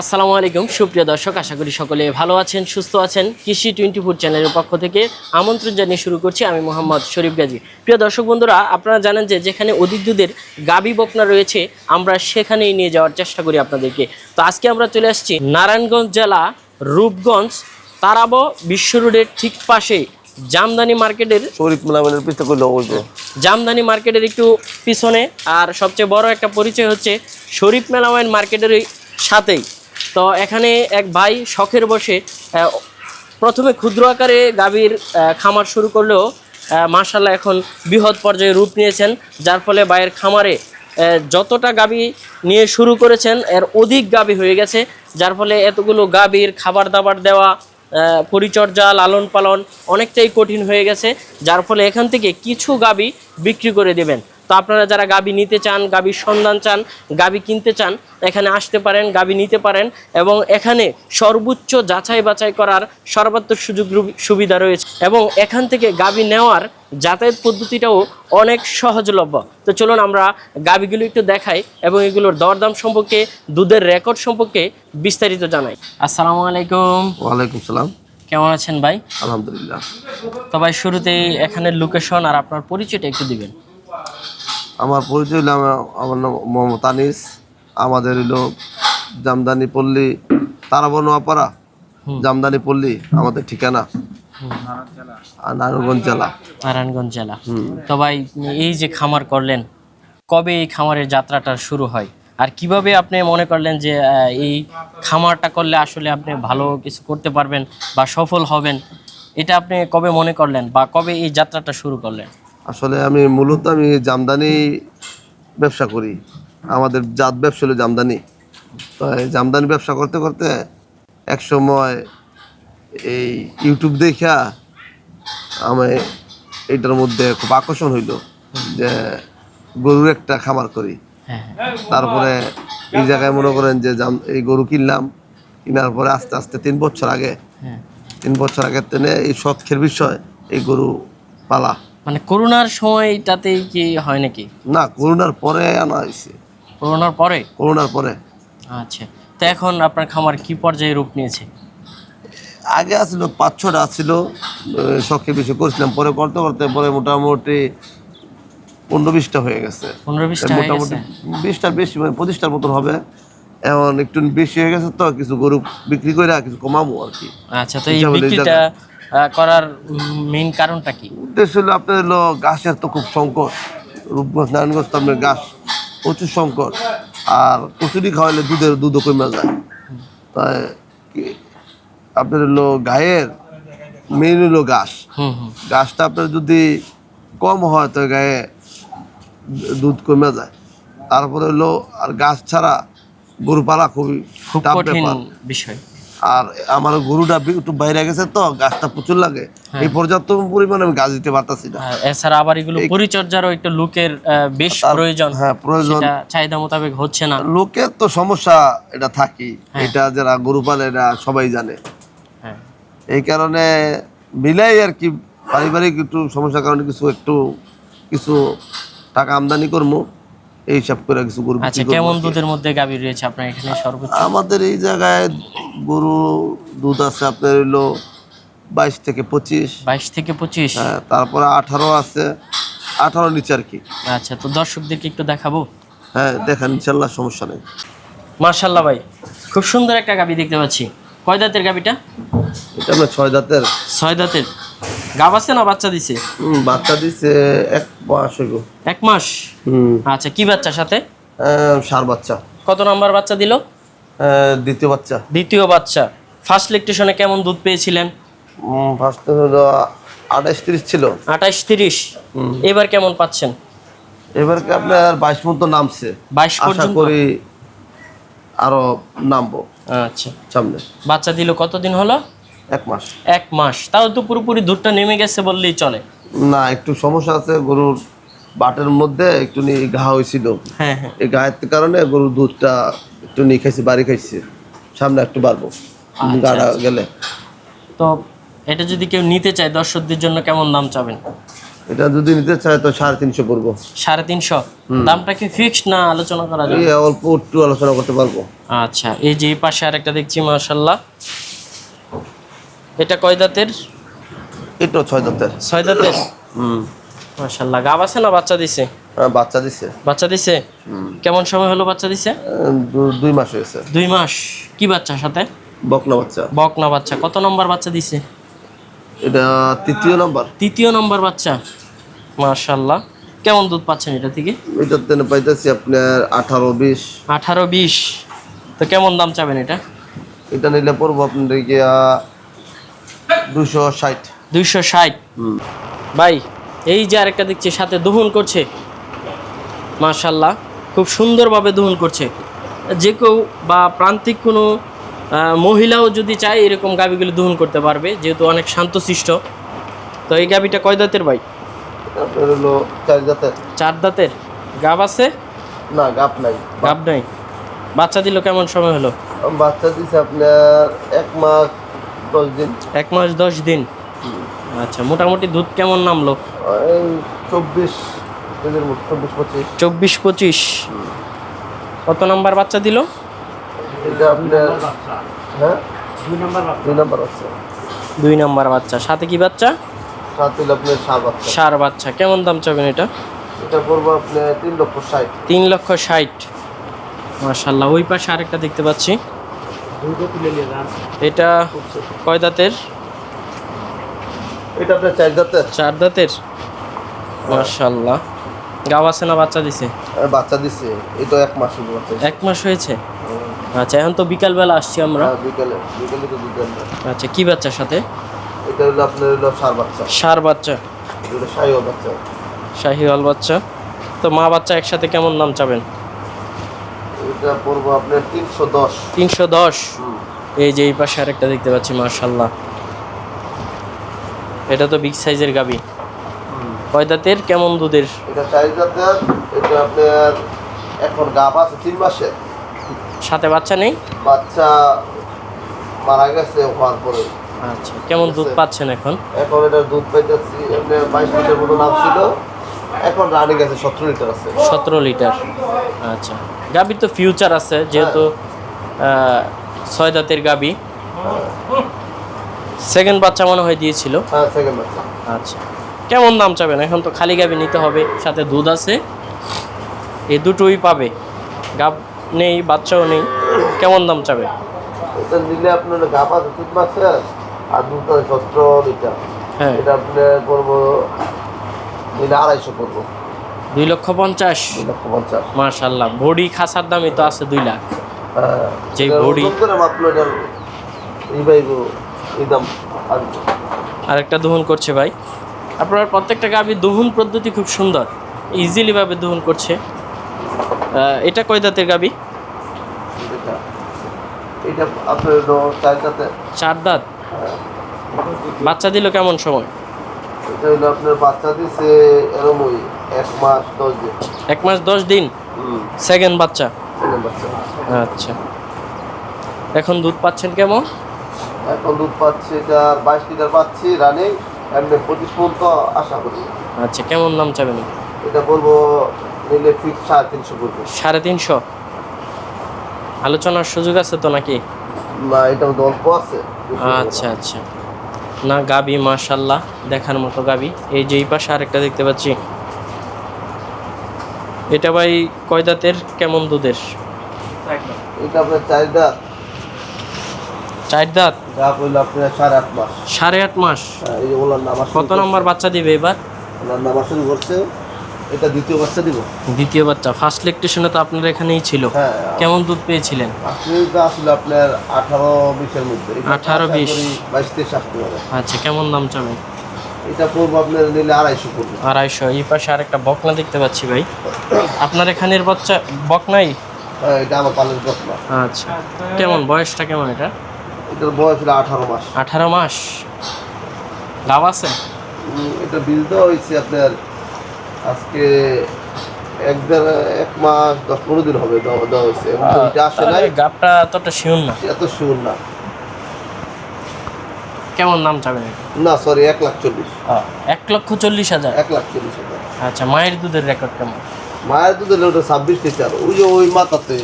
আসসালামু আলাইকুম। সুপ্রিয় দর্শক আশা করি সকলে ভালো আছেন সুস্থ আছেন। কৃষি টোয়েন্টি ফোর চ্যানেলের পক্ষ থেকে আমন্ত্রণ জানিয়ে শুরু করছি আমি মোহাম্মদ শরীফ গাজী। প্রিয় দর্শক বন্ধুরা আপনারা জানেন যে যেখানে অধিক দুধের গাবি বকনা রয়েছে আমরা সেখানেই নিয়ে যাওয়ার চেষ্টা করি আপনাদেরকে। তো আজকে আমরা চলে আসছি নারায়ণগঞ্জ জেলা রূপগঞ্জ তারাবো বিশ্ব রোডের ঠিক পাশে জামদানি মার্কেটের জামদানি মার্কেটের একটু পিছনে আর সবচেয়ে বড় একটা পরিচয় হচ্ছে শরীফ মেলাওয়াইন মার্কেটের সাথেই। তো এখানে এক ভাই শখের বসে প্রথমে ক্ষুদ্র আকারে গাভীর খামার শুরু করলেও মার্শাল্লাহ এখন বৃহৎ পর্যায়ে রূপ নিয়েছেন, যার ফলে ভাইয়ের খামারে যতটা গাবি নিয়ে শুরু করেছেন, এর অধিক গাভী হয়ে গেছে, যার ফলে এতগুলো গাভীর খাবার দাবার দেওয়া পরিচর্যা লালন পালন অনেকটাই কঠিন হয়ে গেছে, যার ফলে এখান থেকে কিছু গাবি বিক্রি করে দেবেন। তো আপনারা যারা গাবি নিতে চান গাবির সন্ধান চান গাবি কিনতে চান এখানে আসতে পারেন গাবি নিতে পারেন এবং এখানে সর্বোচ্চ যাচাই বাছাই করার সর্বাত্মক সুযোগ সুবিধা রয়েছে এবং এখান থেকে গাবি নেওয়ার যাতায়াত পদ্ধতিটাও অনেক সহজলভ্য। তো চলুন আমরা গাবিগুলো একটু দেখাই এবং এগুলোর দরদাম সম্পর্কে দুধের রেকর্ড সম্পর্কে বিস্তারিত জানাই। আসসালামু আলাইকুম। ওয়ালাইকুম সালাম। কেমন আছেন ভাই? আলহামদুলিল্লাহ। তো ভাই শুরুতেই এখানের লোকেশন আর আপনার পরিচয়টা একটু দিবেন। আমার পরিচয় হলো আমার- নাম মোহাম্মদ আনিস আমাদের হলো জামদানি পল্লী তারাবো নোয়াপাড়া জামদানি পল্লী আমাদের ঠিকানা। আর নারায়ণগঞ্জ জেলা। নারায়ণগঞ্জ জেলা। তো ভাই এই যে খামার করলেন কবে এই খামারের যাত্রাটা শুরু হয়? আর কীভাবে আপনি মনে করলেন যে এই খামারটা করলে আসলে আপনি ভালো কিছু করতে পারবেন বা সফল হবেন? এটা আপনি কবে মনে করলেন বা কবে এই যাত্রাটা শুরু করলেন? আসলে আমি মূলত আমি জামদানি ব্যবসা করি। আমাদের জাত ব্যবসা হলো জামদানি। তো জামদানি ব্যবসা করতে করতে এক সময় এই ইউটিউব দেখা আমি এটার মধ্যে খুব আকর্ষণ হইল যে গরুর একটা খামার করি। হ্যাঁ। তারপরে এই জায়গায় মনে করেন যে জাম- এই গরু কিনলাম কেনার পরে আস্তে আস্তে তিন বছর আগে হ্যাঁ। তিন বছর আগের তেনে এই শখের বিষয় এই গরু পালা। মানে করোনার সময়টাতেই কি হয় নাকি? না করোনার পরে আনা হয়েছে। করোনার পরে? করোনার পরে। আচ্ছা তো এখন আপনার খামার কি পর্যায়ে রূপ নিয়েছে? আগে আসছিল পাঁচ ছটা আসছিল শখের বিষয় করছিলাম। পরে করতে করতে পরে মোটামুটি পনেরো বিশটা হয়ে গেছে। পনেরো বিশটা মোটামুটি বিশটার বেশি মানে পঁচিশটার মতন হবে। এখন একটু বেশি হয়ে গেছে তো কিছু গরু বিক্রি করে কিছু কমাবো আর কি। আচ্ছা তো এই বিক্রিটা করার মেইন কারণটা কি? উদ্দেশ্য হলো আপনার হলো গাছের তো খুব সংকট। রূপগঞ্জ নারায়ণগঞ্জ তো আপনার গাছ প্রচুর সংকট। আর কচুরি খাওয়াইলে দুধের দুধও কমে যায়। তাই আপনার হলো গায়ের মেইন হলো ঘাস হুম গাছটা আপনার যদি কম হয় তো গায়ে দুধ কমে যায়। তারপরে হলো আর গাছ ছাড়া গরু পালা খুবই খুব কঠিন বিষয়। আর আমার গরুটা একটু বাইরে গেছে তো গাছটা প্রচুর লাগে। এই পর্যাপ্ত পরিমাণে আমি গাছ দিতে পারতাছি না। এছাড়া আবার এগুলো পরিচর্যারও একটু লোকের বেশ প্রয়োজন। হ্যাঁ প্রয়োজন। চাহিদা মোতাবেক হচ্ছে না। লোকের তো সমস্যা এটা থাকি। এটা যারা গরু পালে এটা সবাই জানে। হ্যাঁ। এই কারণে মিলাই আর কি পারিবারিক একটু সমস্যার কারণে কিছু একটু কিছু টাকা আমদানি করব এই হিসাব করে কিছু গরু আচ্ছা কেমন দুধের মধ্যে গাভী রয়েছে আপনার এখানে সর্বোচ্চ? আমাদের এই জায়গায় গরু দুধ আছে আপনার হইল বাইশ থেকে পঁচিশ। বাইশ থেকে পঁচিশ? হ্যাঁ, তারপরে আঠারো আছে। আঠারো নিচে আর কি। আচ্ছা তো দর্শকদেরকে একটু দেখাবো? হ্যাঁ দেখেন ইনশাল্লাহ সমস্যা নেই। মার্শাল্লাহ ভাই খুব সুন্দর একটা গাবি দেখতে পাচ্ছি। কয় দাঁতের গাবিটা? এটা আপনার ছয় দাঁতের। ছয় দাঁতের। গাব আছে না বাচ্চা দিছে? বাচ্চা দিছে এক মাস হইব। এক মাস? আচ্ছা কি বাচ্চার সাথে? সার বাচ্চা। কত নাম্বার বাচ্চা দিল? দ্বিতীয় বাচ্চা। দ্বিতীয় বাচ্চা। ফার্স্ট লেকটেশনে কেমন দুধ পেয়েছিলেন? ফার্স্ট হলো আঠাশ তিরিশ ছিল। আঠাশ তিরিশ। এবার কেমন পাচ্ছেন? এবার কি আপনার বাইশ মতো নামছে। বাইশ আশা করি আরও নামবো। আচ্ছা। সামনে। বাচ্চা দিল কতদিন হলো? এক মাস। এক মাস। তাও তো পুরোপুরি দুধটা নেমে গেছে বললেই চলে। না একটু সমস্যা আছে গরুর বাটের মধ্যে একটু ঘা হয়েছিল। হ্যাঁ হ্যাঁ। এই ঘায়ের কারণে গরুর দুধটা একটু নিয়ে খাইছি বাড়ি খাইছি। সামনে একটু বাড়বো গাড়া গেলে। তো এটা যদি কেউ নিতে চায় দর্শকদের জন্য কেমন দাম চাবেন? এটা যদি নিতে চায় তো সাড়ে তিনশো পড়ব। সাড়ে তিনশো? দামটা কি ফিক্সড না আলোচনা করা যাবে? এই অল্প একটু আলোচনা করতে পারব। আচ্ছা এই যে পাশে আরেকটা দেখছি মার্শাল্লাহ এটা কয় দাঁতের? এটাও ছয় দাঁতের। ছয় দাঁতের? হুম। মার্শাল্লাহ গাব আছে না বাচ্চা দিছে? বাচ্চা দিছে। বাচ্চা দিছে? কেমন সময় হলো বাচ্চা দিছে? দুই মাস হয়েছে। দুই মাস। কি বাচ্চার সাথে? বকনা বাচ্চা। বকনা বাচ্চা। কত নম্বর বাচ্চা দিছে? এটা তৃতীয় নাম্বার। তৃতীয় নম্বর বাচ্চা। মার্শাল্লাহ কেমন দুধ পাচ্ছেন এটা থেকে? এটার তেনে পাইতেছি আপনার আঠারো বিশ। আঠারো বিশ। তো কেমন দাম চাবেন এটা? এটা নিলে পড়ব আপনার গিয়া দুশো ষাট। দুইশো ষাট। ভাই এই যে আরেকটা দেখছি সাথে দহন করছে। মাশাল্লাহ খুব সুন্দরভাবে দহন করছে। যে কেউ বা প্রান্তিক কোনো মহিলাও যদি চায় এরকম গাবিগুলো দহন করতে পারবে যেহেতু অনেক শান্তশিষ্ট। তো এই গাবিটা কয় দাঁতের ভাই? আপনার হলো চার জাতের চার দাঁতের। গাব আছে? না গাপ নাই। গাব নাই। বাচ্চা দিল কেমন সময় হলো? বাচ্চা দিছে আপনার এক মাস দশ দিন। এক মাস দশ দিন। আচ্ছা মোটামুটি দুধ কেমন নামলো? চব্বিশ চব্বিশ পঁচিশ। চব্বিশ পঁচিশ। কত নাম্বার বাচ্চা দিল? এটা আপনার হ্যাঁ? দুই নাম্বার আছে দুই নাম্বার বাচ্চা। সাথে কি বাচ্চা? আপনার সার বাচ্চা। সার বাচ্চা। কেমন দাম চাবেন এটা? এটা পড়ব আপনার তিন লক্ষ ষাট। তিন লক্ষ ষাট। মার্শাল্লাহ ওই পাশে আরেকটা দেখতে পাচ্ছি। এটা কয় দাঁতের? এটা আপনার চার জাতের চার দাঁতের? মার্শাল্লাহ গাও আছে না বাচ্চা দিছে? আর বাচ্চা দিছে এটা এক মাস হলো বাচ্চা এক মাস হয়েছে? আচ্ছা এখন তো বিকালবেলা আসছি আমরা। হ্যাঁ, বিকেলে বিকেলে তো না। আচ্ছা কি বাচ্চার সাথে? এটা হলো আপনার হলো সার বাচ্চা। সার বাচ্চা। এটা হলো বাচ্চা। শাহিওয়াল বাচ্চা। তো মা বাচ্চা একসাথে কেমন নাম চাবেন? এটা পড়ব আপনার তিনশো দশ। তিনশো দশ? এই যে এই পাশে আরেকটা দেখতে পাচ্ছি মার্শাল্লাহ এটা তো বিগ সাইজের গাবি। কয় দাঁতের? কেমন দুধের? এটা চার এটা আপনার এখন গাব আছে তিন মাসে। সাথে বাচ্চা নেই? বাচ্চা মারা গেছে হওয়ার পরে। আচ্ছা কেমন দুধ পাচ্ছেন এখন? এখন এটা দুধ পাইতেছি আপনার বাইশ লিটার মতো নাম ছিল। এখন রানিং আছে সতেরো লিটার আছে। সতেরো লিটার। আচ্ছা গাবির তো ফিউচার আছে যেহেতু ছয় দাঁতের গাবি। সেকেন্ড বাচ্চা মনে হয় দিয়েছিল। হ্যাঁ সেকেন্ড বাচ্চা। আচ্ছা। কেমন দাম চাবেন? এখন তো খালি গাবি নিতে হবে সাথে দুধ আছে। এই দুটোই পাবে। গাব নেই বাচ্চাও নেই কেমন দাম চাবে এটা নিলে আপনার গাব আছে তিন মাসে আর দুধ আছে সতেরো লিটার। হ্যাঁ। এটা আপনার পড়ব নিলে আড়াইশো পড়ব দুই লক্ষ পঞ্চাশ। দুই লক্ষ পঞ্চাশ। মার্শাল্লাহ বডি খাসার দামই তো আছে দুই লাখ। হ্যাঁ এটা বডি- এই দাম আসবে আরেকটা দহন করছে ভাই। আপনার প্রত্যেকটা গাভীর দহন পদ্ধতি খুব সুন্দর। ইজিলি ভাবে দহন করছে। এটা কয় দাঁতের গাভী? এটা আপনার চার জাতের চার দাঁত? বাচ্চা দিল কেমন সময়? এটা হলো আপনার বাচ্চা দিছে এরমই এক মাস দশ দিন। এক মাস দশ দিন? সেকেন্ড বাচ্চা? আচ্ছা। এখন দুধ পাচ্ছেন কেমন? এখন দুধ পাচ্ছি এটা বাইশ লিটার পাচ্ছি রানিং এমনি পঁচিশ পর্যন্ত আশা করি। আচ্ছা কেমন দাম চাবেন? এটা বলব নিলে ফিক্স সাড়ে তিনশো পড়বে সাড়ে তিনশো? আলোচনার সুযোগ আছে তো নাকি? না এটা মধ্যে অল্প আছে। আচ্ছা আচ্ছা। না গাবি মাশাল্লাহ দেখার মতো গাবি। এই যে এই পাশে আরেকটা দেখতে পাচ্ছি। এটা ভাই কয় দাঁতের? কেমন দুধের? এটা আপনার চার দাঁত। চার দাঁত? যা আপনার সাড়ে আট মাস। সাড়ে আট মাস। হ্যাঁ, এই যে ওনার নামাজ কত নম্বর বাচ্চা দিবে এবার? ওনার নামাজ শুরু করছে এটা দ্বিতীয় বাচ্চা দিব। দ্বিতীয় বাচ্চা ফার্স্ট লেকটেশনে তো আপনার এখানেই ছিল। হ্যাঁ কেমন দুধ পেয়েছিলেন? আসলে আপনার আঠারো বিশের মধ্যে এটা 18 আশা 20 করি বাইশ তেইশ আসতে পারে। আচ্ছা কেমন দাম চাবেন এটা পড়ব আপনার নিলে আড়াইশো পড়বে। আড়াইশো এই পাশে আরেকটা বকনা দেখতে পাচ্ছি ভাই। আপনার এখানের বাচ্চা বকনাই? হ্যাঁ এটা আমার পালের প্রশ্ন আচ্ছা কেমন বয়সটা কেমন এটা? এটার বয়স হলো আঠারো মাস। আঠারো মাস? লাভ আছে? এটা বিল দেওয়া হয়েছে আপনার আজকে এক এক মাস দশ পনেরো দিন হবে দেওয়া হয়েছে। এটা আসে নাই। গাবটা এতটা শিউন না। এত শিওর না। কেমন দাম চাবেন? না সরি এক লাখ চল্লিশ। এক লক্ষ চল্লিশ হাজার? এক লাখ চল্লিশ হাজার। আচ্ছা মায়ের দুধের রেকর্ড কেমন? মায়ের দুধের ওটা ছাব্বিশ লিটার। ওই যে ওই মাথাতে